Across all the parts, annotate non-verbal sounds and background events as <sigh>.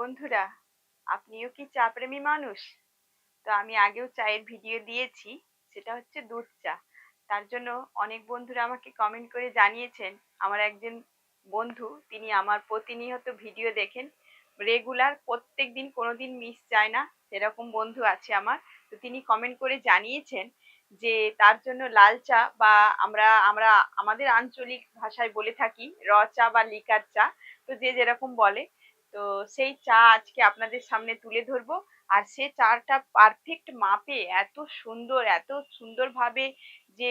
বন্ধুরা, আপনিও কি চা প্রেমী মানুষ? তো আমি আগেও চায়ের ভিডিও দিয়েছি, সেটা হচ্ছে দুধ চা। তার জন্য অনেক বন্ধুরা আমাকে কমেন্ট করে জানিয়েছেন, আমার একজন বন্ধু, তিনি আমার প্রতিনিয়ত ভিডিও দেখেন রেগুলার প্রত্যেক দিন কোনো দিন মিস যায় না, সেরকম বন্ধু আছে আমার। তো তিনি কমেন্ট করে জানিয়েছেন যে তার জন্য লাল চা বা আমরা আমরা আমাদের আঞ্চলিক ভাষায় বলে থাকি, র চা বা লিকার চা, তো যে যেরকম বলে তো সেই চা আজকে আপনাদের সামনে তুলে ধরবো। আর সে চাটা পারফেক্ট মাপে এত সুন্দর, এত সুন্দরভাবে যে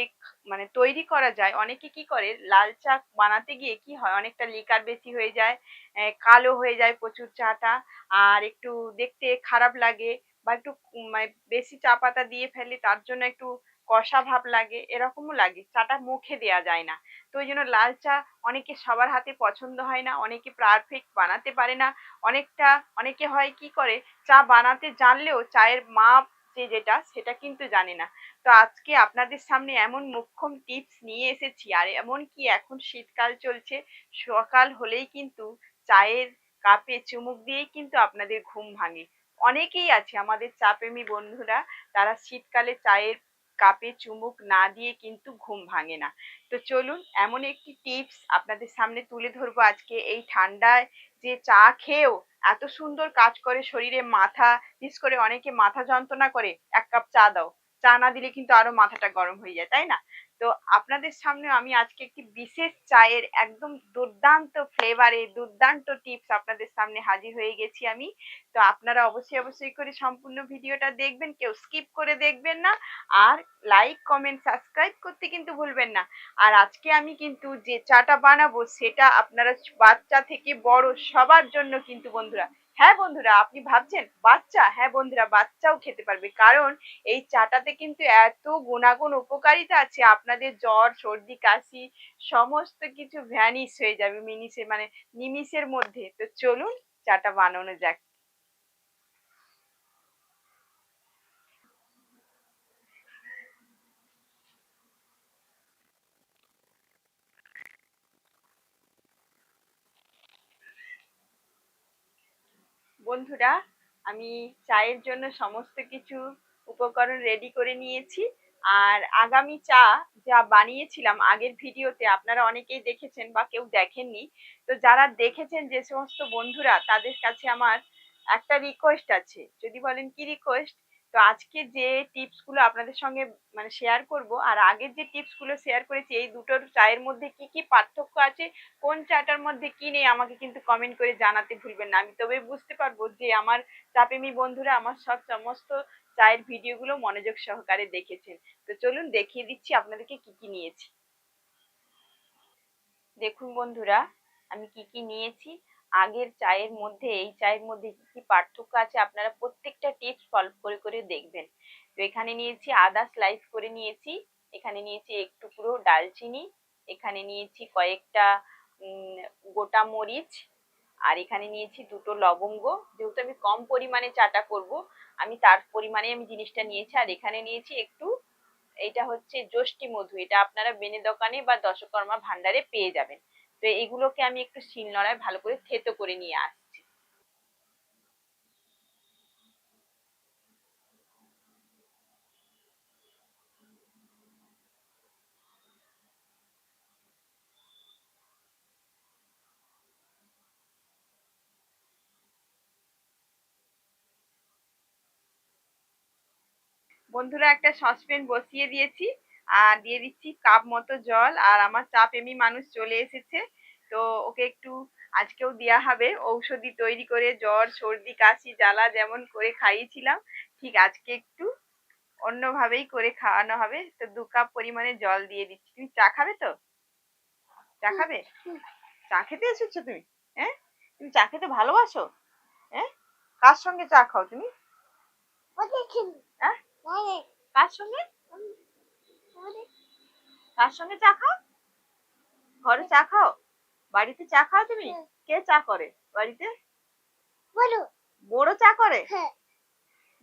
মানে তৈরি করা যায়। অনেকে কি করে, লাল চা বানাতে গিয়ে কি হয়, অনেকটা লিকার বেশি হয়ে যায় কালো হয়ে যায় প্রচুর চাটা, আর একটু দেখতে খারাপ লাগে বা একটু মানে বেশি চা পাতা দিয়ে ফেলে তার জন্য একটু কষা ভাব লাগে, এরকমও লাগে। চাটা মুখে দেয়া যায় না। তো ওই জন্য লাল চা অনেকে সবার হাতে পছন্দ হয় না, অনেকে পারফেক্ট বানাতে পারে না। অনেকটা, অনেকে হয় কি করে, চা বানাতে জানলেও চায়ের মাপ যে যেটা, সেটা কিন্তু জানে না। তো আজকে আপনাদের সামনে এমন মোক্ষম টিপস নিয়ে এসেছি, আর এমন কি এখন শীতকাল চলছে, সকাল হলেই কিন্তু চায়ের কাপে চুমুক দিয়েই কিন্তু আপনাদের ঘুম ভাঙে। অনেকেই আছে আমাদের চা প্রেমী বন্ধুরা, তারা শীতকালে চায়ের কাপে চুমুক না দিয়ে কিন্তু ঘুম ভাঙে না। তো চলুন এমন একটি টিপস আপনাদের সামনে তুলে ধরবো আজকে। এই ঠান্ডায় যে চা খেয়েও এত সুন্দর কাজ করে শরীরে মাথা, বিশেষ করে অনেকে মাথা যন্ত্রণা করে, এক কাপ চা দাও। চা না দিলে কিন্তু আরও মাথাটা গরম হয়ে যায়, তাই না? তো আপনাদের সামনে আমি আজকে একটি বিশেষ চায়ের একদম দুর্দান্ত ফ্লেভারে দুর্দান্ত টিপস আপনাদের সামনে হাজির হয়ে গেছি আমি। তো আপনারা অবশ্যই অবশ্যই করে সম্পূর্ণ ভিডিওটা দেখবেন, কেউ স্কিপ করে দেখবেন না। আর লাইক কমেন্ট সাবস্ক্রাইব করতে কিন্তু ভুলবেন না। আর আজকে আমি কিন্তু যে চাটা বানাবো সেটা আপনারা বাচ্চা থেকে বড় সবার জন্য কিন্তু বন্ধুরা হ্যাঁ বন্ধুরা, আপনি ভাবছেন, বাচ্চা হ্যাঁ বন্ধুরা, বাচ্চাও খেতে পারবে। কারণ এই চাটাতে কিন্তু এত গুণাগুণ উপকারিতা আছে, আপনাদের জ্বর, সর্দি, কাশি, সমস্ত কিছু ভ্যানিশ হয়ে যাবে মিনিসে মানে নিমিষের মধ্যে। তো চলুন চাটা বানানো যাক। বন্ধুরা, আমি চায়ের জন্য সমস্ত কিছু উপকরণ রেডি করে নিয়েছি। আর আগামী চা যা বানিয়েছিলাম আগের ভিডিওতে, আপনারা অনেকেই দেখেছেন বা কেউ দেখেননি। তো যারা দেখেছেন যে সমস্ত বন্ধুরা, তাদের কাছে আমার একটা রিকোয়েস্ট আছে। যদি বলেন, কি রিকোয়েস্ট তো আজকে যে টিপসগুলো আপনাদের সঙ্গে মানে শেয়ার করব, আর আগের যে টিপসগুলো শেয়ার করেছি, এই দুটোর চায়ের মধ্যে কি কি পার্থক্য আছে, কোন চাটার মধ্যে কি নেই, আমাকে কিন্তু কমেন্ট করে জানাতে ভুলবেন না। আমি তবে বুঝতে পারব যে আমার চাপেমি বন্ধুরা আমার সব সমস্ত চায়ের ভিডিওগুলো মনোযোগ সহকারে দেখেছেন। তো চলুন দেখিয়ে দিচ্ছি আপনাদেরকে কি কি নিয়েছি। দেখুন বন্ধুরা, আমি কি কি নিয়েছি। আগের চায়ের মধ্যে, এই চায়ের মধ্যে কি কি পার্থক্য আছে আপনারা প্রত্যেকটা টিপস ফলো করে করে দেখবেন। তো এখানে নিয়েছি আদা স্লাইস করে নিয়েছি, এখানে নিয়েছি এক টুকরো ডালচিনি, এখানে নিয়েছি কয়েকটা গোটা মরিচ, আর এখানে নিয়েছি দুটো লবঙ্গ। যেহেতু আমি কম পরিমাণে চাটা করব, আমি তার পরিমাণে আমি জিনিসটা নিয়েছি, আর এখানে নিয়েছি একটু, এটা হচ্ছে যষ্টি মধু। এটা আপনারা বেনে দোকানে বা দশকর্মা ভান্ডারে পেয়ে যাবেন। তো এগুলোকে আমি একটু শিলনোড়ায় ভালো করে থেতো করে নিয়ে আসছি। বন্ধুরা, একটা সসপ্যান বসিয়ে দিয়েছি। আর দিয়ে দিচ্ছি কাপ মতো জল। আর আমার চা প্রেমী মানুষ চলে এসেছে। তো ওকে একটু আজকেও দেওয়া হবে। ঔষধি তৈরি করে জ্বর সর্দি কাশি জ্বালা যেমন করে খাইয়েছিলাম ঠিক আজকে একটু অন্যভাবেই করে খাওয়ানো হবে। তো দু কাপ পরিমাণে জল দিয়ে দিচ্ছি। তুমি চা খাবে তো? চা খাবে? চা খেতে এসেছ তুমি? হ্যাঁ? তুমি চা খেতে ভালোবাসো? হ্যাঁ? কার সঙ্গে চা খাও তুমি? হ্যাঁ? কার সঙ্গে? কার সঙ্গে চা খাও? ঘরে চা খাও? বাড়িতে চা খাও তুমি? হ্যাঁ। কে চা করে বাড়িতে? বলো। বড় চা করে? হ্যাঁ।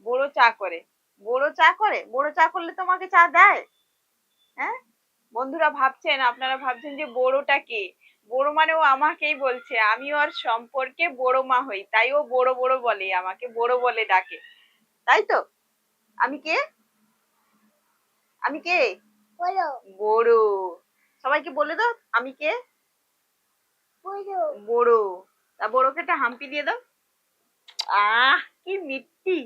বড় চা করে। বড় চা করে? বড় চা করলে তোমাকে চা দেয়? হ্যাঁ? বন্ধুরা ভাবছেন আপনারা ভাবছেন যে বড়টা কে? বড় মানে ও আমাকেই বলছে। আমি ওর সম্পর্কে বড় মা হই তাই ও বড় বড় বলে আমাকে বড় বলে ডাকে। তাই তো? আমি কে? আমি কে? বড়। সবাইকে বলে দাও আমি কে? বড়। তা বড়কে একটা হাম্পি দিয়ে দাও। আহ কি মিষ্টি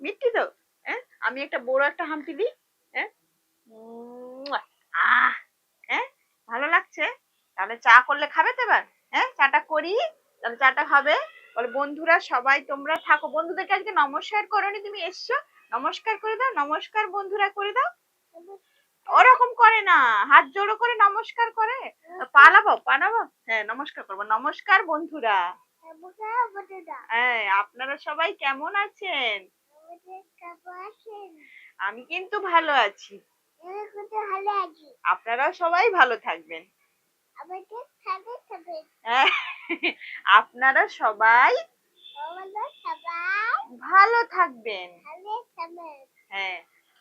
মিষ্টি তো হ্যাঁ? আমি একটা বড় একটা হাম্পি দিই হ্যাঁ? আহ হ্যাঁ? ভালো লাগছে? তাহলে চা করলে খাবে তো এবার হ্যাঁ? চাটা করি তাহলে চাটা খাবে বলে বন্ধুরা সবাই তোমরা থাকো। বন্ধুদেরকে আজকে নমস্কার করোনি তুমি এসছো। নমস্কার করে দাও নমস্কার বন্ধুরা করে দাও। ওরকম করে না। হাত জোড়ো করে নমস্কার করে। পালাবো পালাবো। হ্যাঁ নমস্কার করব। নমস্কার বন্ধুরা। হ্যাঁ আপনারা সবাই কেমন আছেন? আমি কিন্তু ভালো আছি। আপনারাও সবাই ভালো থাকবেন। হ্যাঁ আপনারা সবাই ভালো থাকবেন। হ্যাঁ।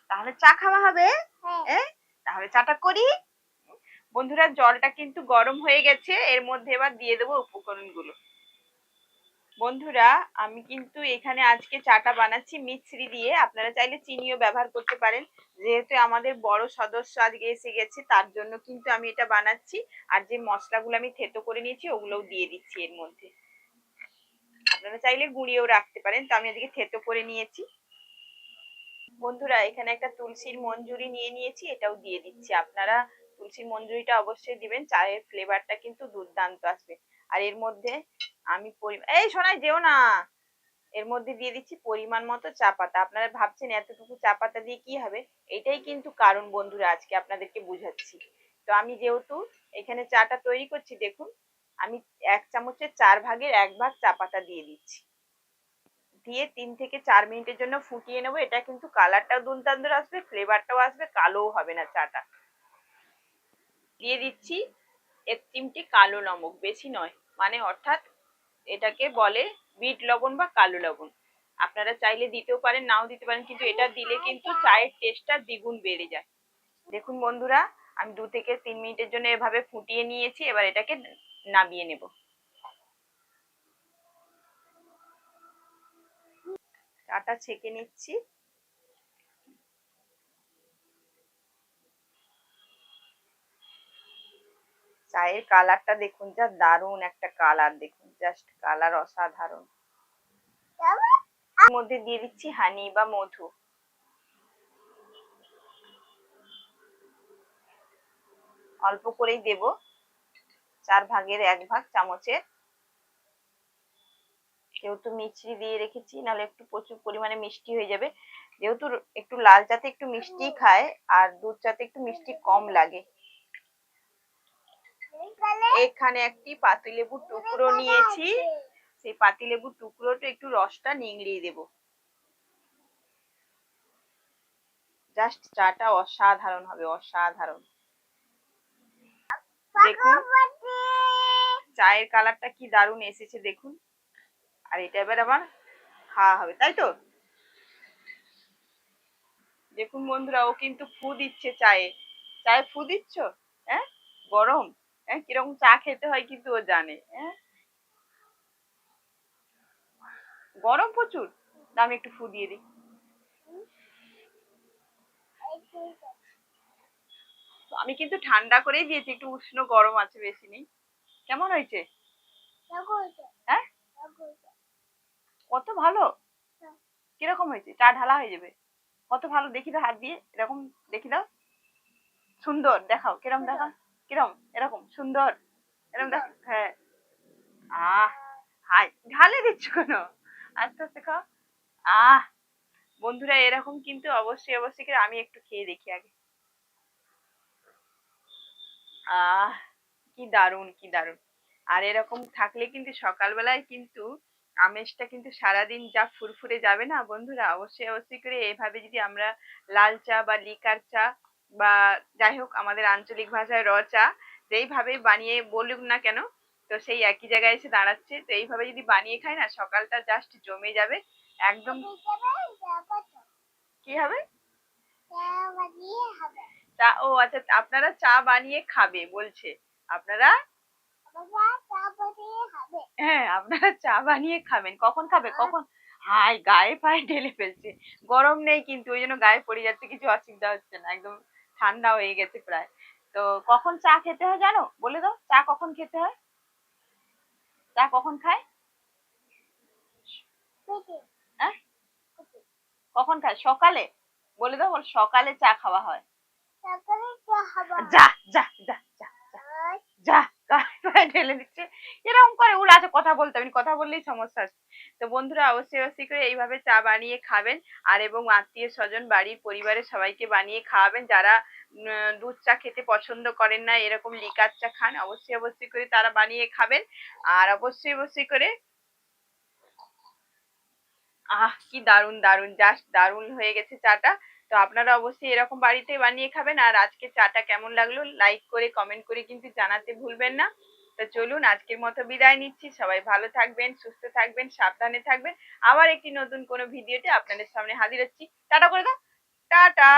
তাহলে চা খাওয়া হবে? হ্যাঁ। তাহলে চাটা করি। বন্ধুরা জলটা কিন্তু গরম হয়ে গেছে। এর মধ্যে এবার দিয়ে দেবো উপকরণগুলো। বন্ধুরা আমি কিন্তু এখানে আজকে চাটা বানাচ্ছি মিছরি দিয়ে। আপনারা চাইলে চিনিও ব্যবহার করতে পারেন। যেহেতু আমাদের বড় সদস্য আজকে এসে গেছে তার জন্য কিন্তু আমি এটা বানাচ্ছি। আর যে মশলাগুলো আমি থেতো করে নিয়েছি ওগুলোও দিয়ে দিচ্ছি এর মধ্যে। আপনারা চাইলে গুঁড়িয়েও রাখতে পারেন। তো আমি আজকে থেতো করে নিয়েছি। বন্ধুরা, এখানে একটা তুলসীর মঞ্জুরি নিয়ে নিয়েছি, এটাও দিয়ে দিচ্ছি। আপনারা তুলসীর মঞ্জুরিটা অবশ্যই দিবেন, চায়ের ফ্লেভারটা কিন্তু দুর্দান্ত আসবে। আর এর মধ্যে আমি এই শোনাই যেও না। এর মধ্যে দিয়ে দিচ্ছি পরিমাণ মতো চা পাতা। আপনারা ভাবছেন এতটুকু চা পাতা দিয়ে কি হবে? এটাই কিন্তু কারণ বন্ধুরা, আজকে আপনাদেরকে বুঝাচ্ছি। তো আমি যেহেতু এখানে চাটা তৈরি করছি, দেখুন, আমি এক চামচের চার ভাগের এক ভাগ চা পাতা দিয়ে দিচ্ছি। দিয়ে তিন থেকে চার মিনিটের জন্য ফুটিয়ে নেব। এটা কিন্তু কালারটাও দুর্দান্ত আসবে, ফ্লেভারটাও আসবে, কালোও হবে না চাটা। দিয়ে দিচ্ছি এক চিমটি কালো নমক বেশি নয়। মানে অর্থাৎ এটাকে বলে বিট লবণ বা কালো লবণ। আপনারা চাইলে দিতেও পারেন, নাও দিতে পারেন, কিন্তু এটা দিলে কিন্তু চায়ের টেস্টটা দ্বিগুণ বেড়ে যায়। দেখুন বন্ধুরা, আমি দু থেকে তিন মিনিটের জন্য এভাবে ফুটিয়ে নিয়েছি, এবার এটাকে নামিয়ে নেব। চাটা ছেঁকে নিচ্ছি। চায়ের কালারটা দেখুন, যা দারুণ একটা কালার, দেখুন, জাস্ট কালার অসাধারণ। মধ্যে দিয়ে দিচ্ছি হানি বা মধু। অল্প করেই দেব, চার ভাগের এক ভাগ চামচের যেহেতু মিষ্টি দিয়ে রেখেছি, নাহলে একটু প্রচুর পরিমাণে মিষ্টি হয়ে যাবে। যেহেতু একটু লাল চাতে একটু মিষ্টি খায়, আর দুধ চাতে একটু মিষ্টি কম লাগে। এখানে একটি পাতিলেবুর টুকরো নিয়েছি। সেই পাতিলেবুর টুকরোটা একটু রসটা নিংড়িয়ে দেব। জাস্ট চাটা অসাধারণ হবে, অসাধারণ। দেখুন, চায়ের কালারটা কি দারুণ এসেছে, দেখুন। আর এটা এবার আবার খাওয়া হবে তাই তো? দেখুন বন্ধুরা ও কিন্তু ফু দিচ্ছে চায়ে। চায়ে ফু দিচ্ছ? হ্যাঁ? গরম? হ্যাঁ? কীরকম চা খেতে হয় কিন্তু ও জানে হ্যাঁ? গরম প্রচুর। না আমি একটু ফু দিয়ে দিই। আমি কিন্তু ঠান্ডা করেই দিয়েছি একটু উষ্ণ গরম আছে বেশি নেই। কেমন হয়েছে? হ্যাঁ? কত ভালো। কীরকম হয়েছে? চা ঢালা হয়ে যাবে। কত ভালো? দেখি দাও হাত দিয়ে এরকম দেখি দাও সুন্দর দেখাও। কিরম দেখাও। কিরম? এরকম সুন্দর। এরকম দেখ হ্যাঁ। আহ হাই ঢালে দিচ্ছ কেন? আস্তে আস্তে খাও। আহ বন্ধুরা এরকম কিন্তু অবশ্যই অবশ্যই করে আমি একটু খেয়ে দেখি আগে। আহ কি দারুণ কি দারুণ। আর এরকম থাকলে কিন্তু সকালবেলায় কিন্তু আমেজটা কিন্তু সারাদিন যা ফুরফুরে যাবে না বন্ধুরা অবশ্যই অবশ্যই করে এভাবে যদি আমরা লাল চা বা লিকার চা বা যাই হোক আমাদের আঞ্চলিক ভাষায় র চা যেইভাবে বানিয়ে বলুক না কেন তো সেই একই জায়গায় এসে দাঁড়াচ্ছে। তো এইভাবে যদি বানিয়ে খাই না সকালটা জাস্ট জমে যাবে একদম কি হবে? তা ও আচ্ছা আপনারা চা বানিয়ে খাবে বলছে। আপনারা হ্যাঁ আপনারা চা বানিয়ে খাবেন। কখন খাবে? কখন? হাই গায়ে পায়ে ঢেলে ফেলছে। গরম নেই কিন্তু ওই জন্য গায়ে পড়ে যাচ্ছে কিছু অসুবিধা হচ্ছে না। একদম ঠান্ডা হয়ে গেছে প্রায়। তো কখন চা খেতে হয় জানো? বলে দাও চা কখন খেতে হয়? চা কখন খায়? হ্যাঁ? কখন খায়? সকালে? বলে দাও বল সকালে চা খাওয়া হয়। যা যা যা যা যা। <laughs> ঢেলে দিচ্ছে। এরকম করে উড়ে আছে, কথা বলতে আমি কথা বললেই সমস্যা আছে। তো বন্ধুরা, অবশ্যই অবশ্যই করে এইভাবে চা বানিয়ে খাবেন আর এবং আত্মীয় স্বজন, বাড়ির পরিবারের সবাইকে বানিয়ে খাওয়াবেন। যারা দুধ চা খেতে পছন্দ করেন না, এরকম লিকার চা খান, অবশ্যই অবশ্যই করে তারা বানিয়ে খাবেন। আর অবশ্যই অবশ্যই করে আহ, কি দারুণ দারুণ জাস্ট দারুণ হয়ে গেছে চাটা। তো আপনারা অবশ্যই এরকম বাড়িতে বানিয়ে খাবেন। আর আজকে চাটা কেমন লাগল লাইক করে কমেন্ট করে কিন্তু জানাতে ভুলবেন না। তো চলুন আজকের মতো বিদায় নিচ্ছি। সবাই ভালো থাকবেন, সুস্থ থাকবেন, সাবধানে থাকবেন। আবার একটি নতুন কোনো ভিডিওতে আপনাদের সামনে হাজির হচ্ছি। টাটা করে দাও। টাটা।